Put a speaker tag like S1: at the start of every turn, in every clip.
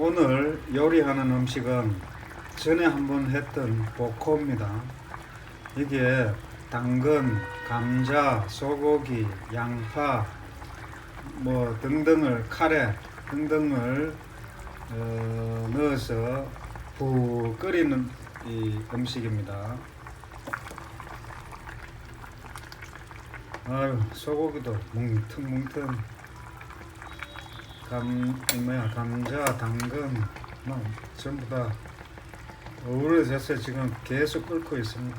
S1: 오늘 요리하는 음식은 전에 한번 했던 보코입니다. 이게 당근, 감자, 소고기, 양파, 뭐 등등을 카레 등등을 어, 넣어서 부 끓이는 이 음식입니다. 아유 소고기도 뭉텅뭉텅 감이 뭐야 감자 당근 뭐 전부 다 어우러져서 지금 계속 끓고 있습니다.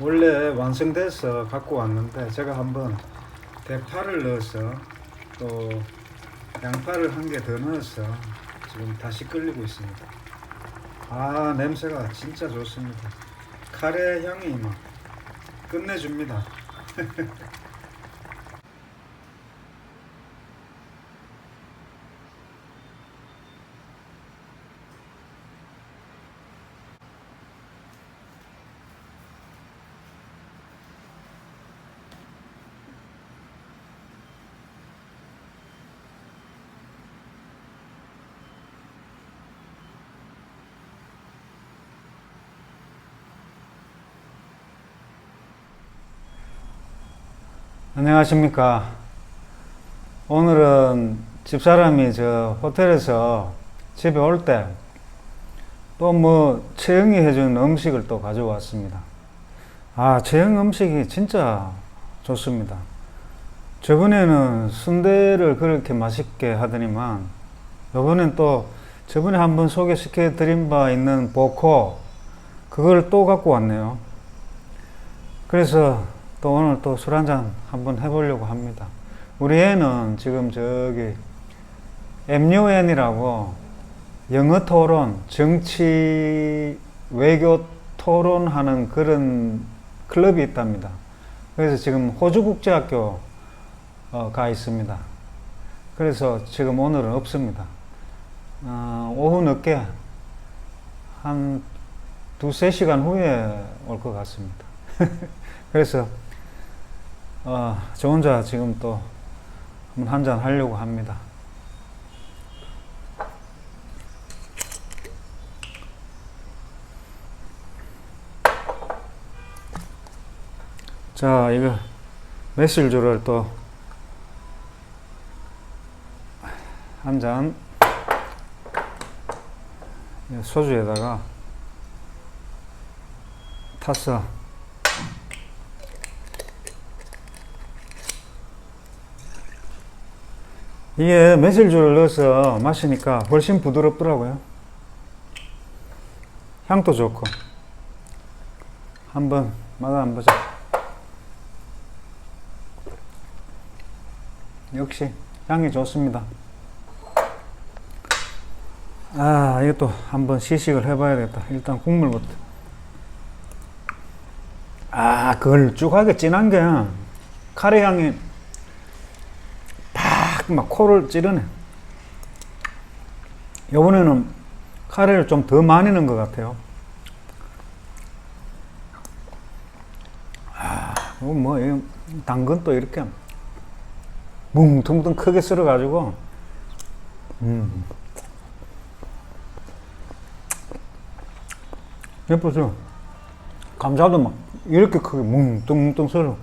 S1: 원래 완성돼서 갖고 왔는데 제가 한번 대파를 넣어서 또 양파를 한 개 더 넣어서 지금 다시 끓이고 있습니다. 아 냄새가 진짜 좋습니다. 카레 향이 막 끝내줍니다. 안녕하십니까. 오늘은 집사람이 저 호텔에서 집에 올 때 또뭐 채영이 해준 음식을 또 가져왔습니다. 아, 채영 음식이 진짜 좋습니다. 저번에는 순대를 그렇게 맛있게 하더니만 이번엔 또 저번에 한번 소개시켜 드린 바 있는 보코 그걸 또 갖고 왔네요. 그래서 또 오늘 또 술 한잔 한번 해보려고 합니다. 우리 애는 지금 저기 MUN이라고 영어 토론, 정치, 외교 토론하는 그런 클럽이 있답니다. 그래서 지금 호주국제학교 어, 가 있습니다. 그래서 지금 오늘은 없습니다. 어, 오후 늦게 한 두세 시간 후에 올 것 같습니다. 그래서 어, 저 혼자 지금 또 한잔 하려고 합니다. 자, 이거 매실주를 또 한 잔 소주에다가 타서 이게 매실주를 넣어서 마시니까 훨씬 부드럽더라고요. 향도 좋고. 한번 맛 한번 보자. 역시 향이 좋습니다. 아, 이것도 한번 시식을 해봐야겠다. 일단 국물부터. 아, 걸쭉 하게 진한 게 카레 향이 막 코를 찌르네. 이번에는 카레를 좀 더 많이 넣은 것 같아요. 아, 이거 뭐, 이 당근도 이렇게 뭉텅뭉텅 크게 썰어가지고, 음. 예쁘죠? 감자도 막 이렇게 크게 뭉텅뭉텅 썰어.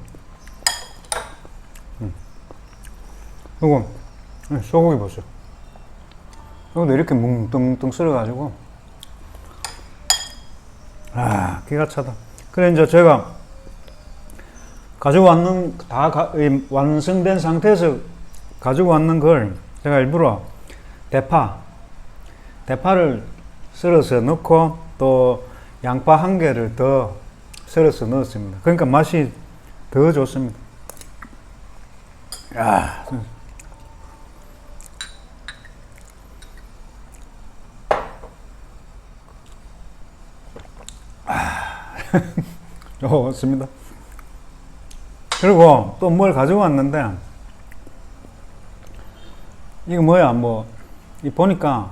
S1: 이거 소고기 보세요. 이것도 이렇게 뭉뚱뭉뚱 썰어가지고 아 기가 차다. 그래 이제 제가 가지고 왔는 다 가, 이 완성된 상태에서 가지고 왔는 걸 제가 일부러 대파 대파를 썰어서 넣고 또 양파 한 개를 더 썰어서 넣었습니다. 그러니까 맛이 더 좋습니다. 야, 좋습니다. 그리고 또 뭘 가지고 왔는데, 이거 뭐야, 뭐, 이 보니까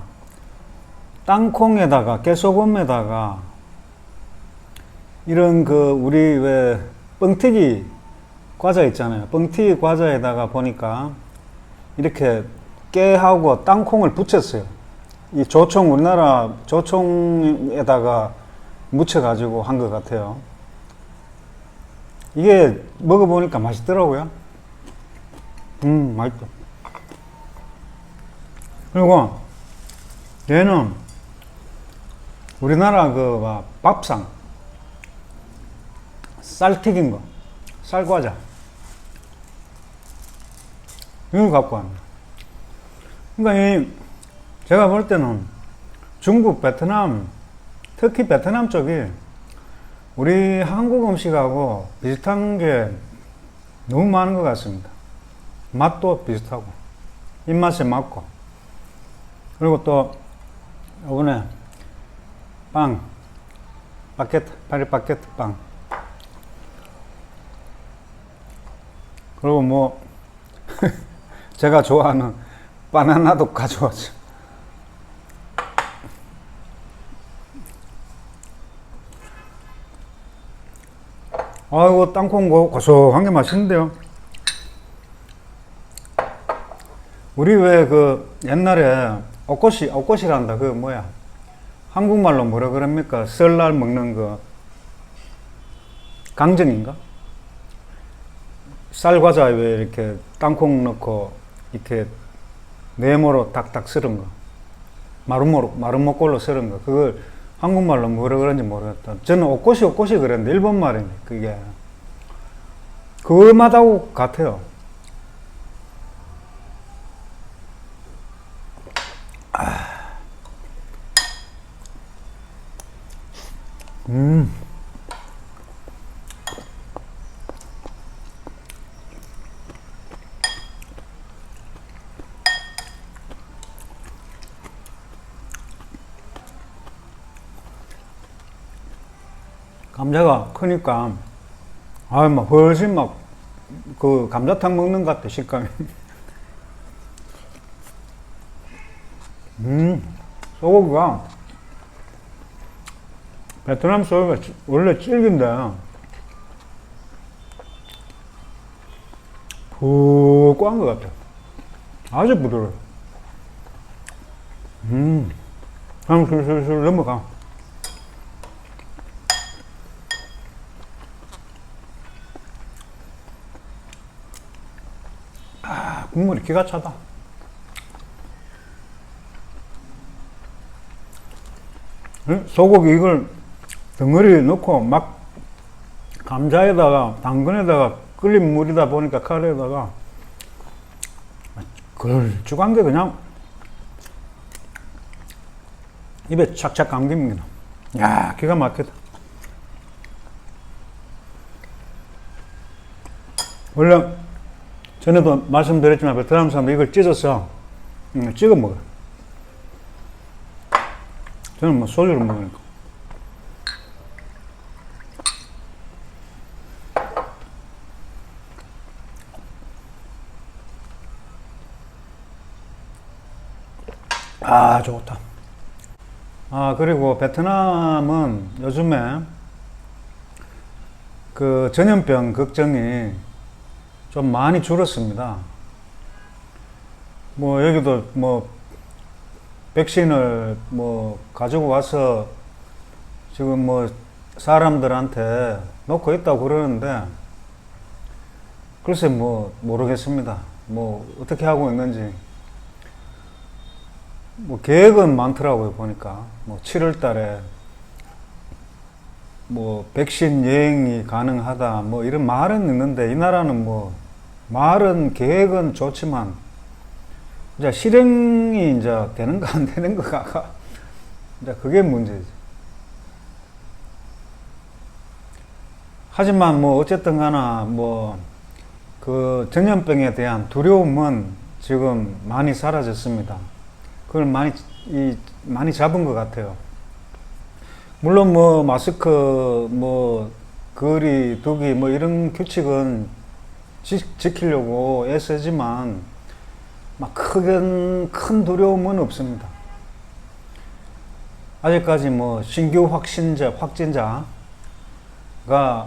S1: 땅콩에다가 깨소금에다가 이런 그 우리 왜 뻥튀기 과자 있잖아요. 뻥튀기 과자에다가 보니까 이렇게 깨하고 땅콩을 붙였어요. 이 조청 우리나라 조청에다가 묻혀가지고 한 것 같아요. 이게 먹어보니까 맛있더라고요. 음, 맛있다. 그리고 얘는 우리나라 그막 밥상 쌀 튀긴 거, 쌀과자 이걸 갖고 왔네. 그러니까 이 제가 볼 때는 중국, 베트남, 특히 베트남 쪽이 우리 한국 음식하고 비슷한 게 너무 많은 것 같습니다. 맛도 비슷하고 입맛에 맞고 그리고 또 이번에 빵 바게트 파리 바게트 빵 그리고 뭐 제가 좋아하는 바나나도 가져왔죠. 아이고 땅콩 고- 고소한 게 맛있는데요. 우리 왜 그 옛날에 옷꽃이 옷꽃이란다. 그 뭐야? 한국말로 뭐라 그럽니까? 설날 먹는 그 강정인가? 쌀과자 왜 이렇게 땅콩 넣고 이렇게 네모로 딱딱 썰은 거? 마름모로 마름모꼴로 썰은 거. 그걸 한국말로 뭐라 그런지 모르겠다. 저는 옷꽃이 옷꽃이 그랬는데 일본 말이네 그게. 그 맛하고 같아요. 음. 감자가 크니까 아유 막 훨씬 막 그 감자탕 먹는 것 같아 식감이. 음 소고기가 베트남 소고기가 찌- 원래 질긴데 푹한 것 같아. 아주 부드러워. 음 그냥 술술술 넘어가 아, 국물이 기가 차다. 응? 소고기 이걸 덩어리 넣고 막 감자에다가 당근에다가 끓인 물이다 보니까 카레에다가 걸쭉한 게 그냥 입에 착착 감깁니다. 야 기가 막히다. 원래 전에도 말씀드렸지만 베트남 사람들 이걸 찢어서 음, 찍어 먹어요. 저는 뭐 소주를 먹으니까. 아, 좋다. 아, 그리고 베트남은 요즘에 그 전염병 걱정이 좀 많이 줄었습니다. 뭐 여기도 뭐 백신을 뭐 가지고 와서 지금 뭐 사람들한테 놓고 있다고 그러는데 글쎄 뭐 모르겠습니다. 뭐 어떻게 하고 있는지 뭐 계획은 많더라고요 보니까 뭐 7월 달에 뭐 백신 여행이 가능하다 뭐 이런 말은 있는데 이 나라는 뭐 말은 계획은 좋지만 이제 실행이 이제 되는가 안 되는가가 이제 그게 문제지. 하지만 뭐 어쨌든 가나 뭐그 전염병에 대한 두려움은 지금 많이 사라졌습니다. 그걸 많이 이 많이 잡은 것 같아요. 물론 뭐 마스크 뭐 거리 두기 뭐 이런 규칙은 지, 지키려고 애쓰지만 막 큰, 큰 두려움은 없습니다. 아직까지 뭐 신규 확신자, 확진자가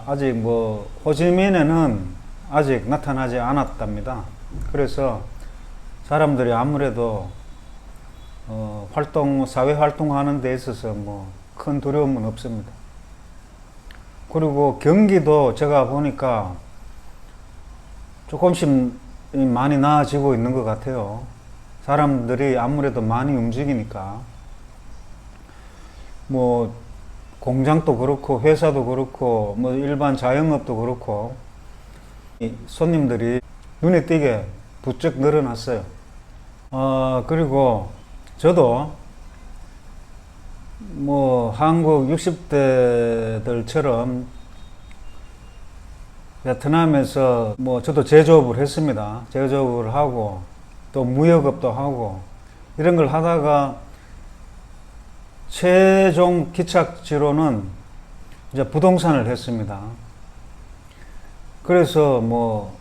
S1: 아직 뭐 호지민에는 아직 나타나지 않았답니다. 그래서 사람들이 아무래도 어, 활동 사회 활동하는 데 있어서 뭐 큰 두려움은 없습니다. 그리고 경기도 제가 보니까 조금씩 많이 나아지고 있는 것 같아요. 사람들이 아무래도 많이 움직이니까 뭐 공장도 그렇고 회사도 그렇고 뭐 일반 자영업도 그렇고 이 손님들이 눈에 띄게 부쩍 늘어났어요. 어, 그리고 저도 뭐 한국 60대들처럼 베트남에서 뭐 저도 제조업을 했습니다. 제조업을 하고 또 무역업도 하고 이런 걸 하다가 최종 기착지로는 이제 부동산을 했습니다. 그래서 뭐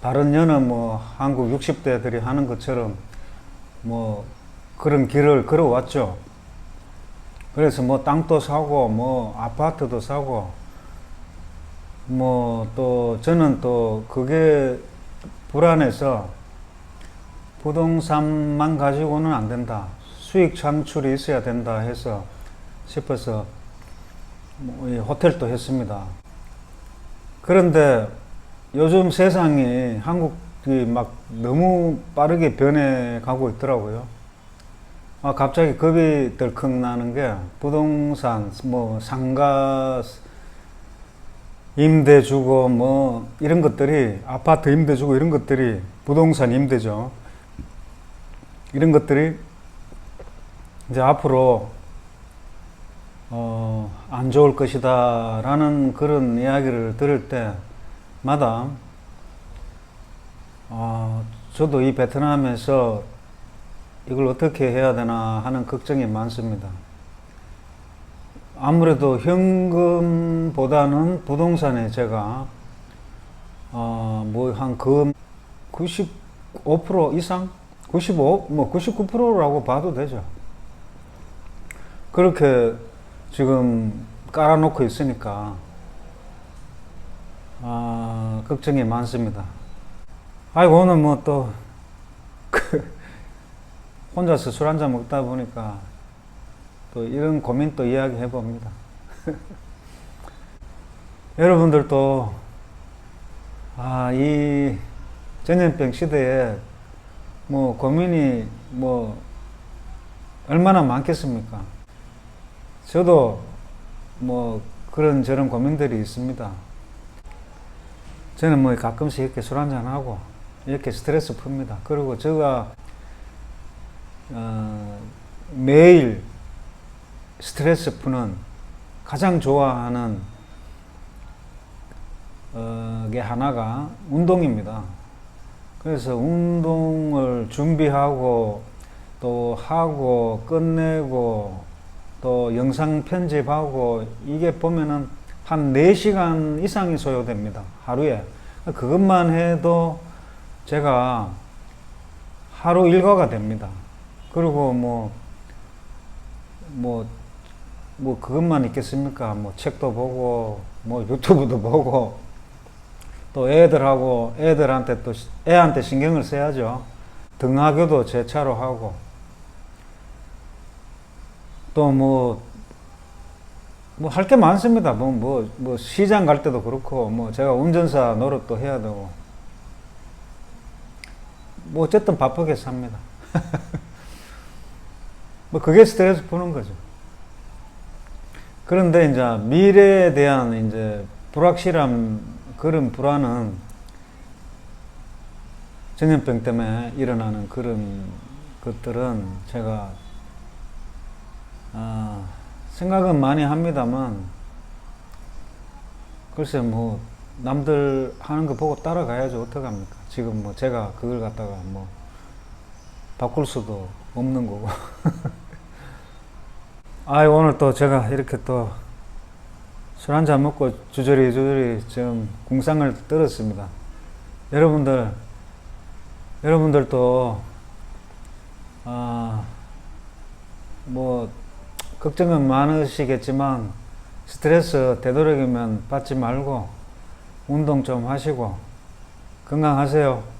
S1: 다른 여느 뭐 한국 60대들이 하는 것처럼 뭐 그런 길을 걸어왔죠. 그래서 뭐 땅도 사고 뭐 아파트도 사고 뭐 또 저는 또 그게 불안해서 부동산만 가지고는 안 된다. 수익 창출이 있어야 된다 해서 싶어서 뭐이 호텔도 했습니다. 그런데 요즘 세상이 한국이 막 너무 빠르게 변해가고 있더라고요. 아, 갑자기 겁이 덜컥 나는 게 부동산, 뭐 상가 임대 주고 뭐 이런 것들이 아파트 임대 주고 이런 것들이 부동산 임대죠. 이런 것들이 이제 앞으로 어, 안 좋을 것이다 라는 그런 이야기를 들을 때마다 어, 저도 이 베트남에서 이걸 어떻게 해야 되나 하는 걱정이 많습니다. 아무래도 현금보다는 부동산에 제가 어, 뭐한 금 95% 이상 95 뭐 99%라고 봐도 되죠. 그렇게 지금 깔아놓고 있으니까 아, 걱정이 많습니다. 아이고 오늘 뭐또 그 혼자서 술 한잔 먹다 보니까 또 이런 고민 또 이야기 해 봅니다. 여러분들도 아, 이 전염병 시대에 뭐 고민이 뭐 얼마나 많겠습니까? 저도 뭐 그런 저런 고민들이 있습니다. 저는 뭐 가끔씩 이렇게 술 한잔 하고 이렇게 스트레스 풉니다. 그리고 제가 어, 매일 스트레스 푸는 가장 좋아하는 어, 게 하나가 운동입니다. 그래서 운동을 준비하고 또 하고 끝내고 또 영상 편집하고 이게 보면은 한 4시간 이상이 소요됩니다. 하루에. 그것만 해도 제가 하루 일과가 됩니다. 그리고 뭐, 뭐, 뭐, 그것만 있겠습니까? 뭐, 책도 보고, 뭐, 유튜브도 보고, 또 애들하고, 애들한테 또, 시- 애한테 신경을 써야죠. 등하교도 제 차로 하고, 또 뭐, 뭐, 할 게 많습니다. 뭐, 뭐, 뭐, 시장 갈 때도 그렇고, 뭐, 제가 운전사 노릇도 해야 되고, 뭐, 어쨌든 바쁘게 삽니다. 뭐 그게 스트레스 푸는 거죠. 그런데 이제 미래에 대한 이제 불확실함 그런 불안은 전염병 때문에 일어나는 그런 것들은 제가 아, 생각은 많이 합니다만 글쎄 뭐 남들 하는 거 보고 따라가야죠 어떡합니까? 지금 뭐 제가 그걸 갖다가 뭐 바꿀 수도 없는 거고 아 오늘 또 제가 이렇게 또 술 한 잔 먹고 주저리 주저리 지금 궁상을 떨었습니다. 여러분들 여러분들도 아, 뭐 걱정은 많으시겠지만 스트레스 되도록이면 받지 말고 운동 좀 하시고 건강하세요.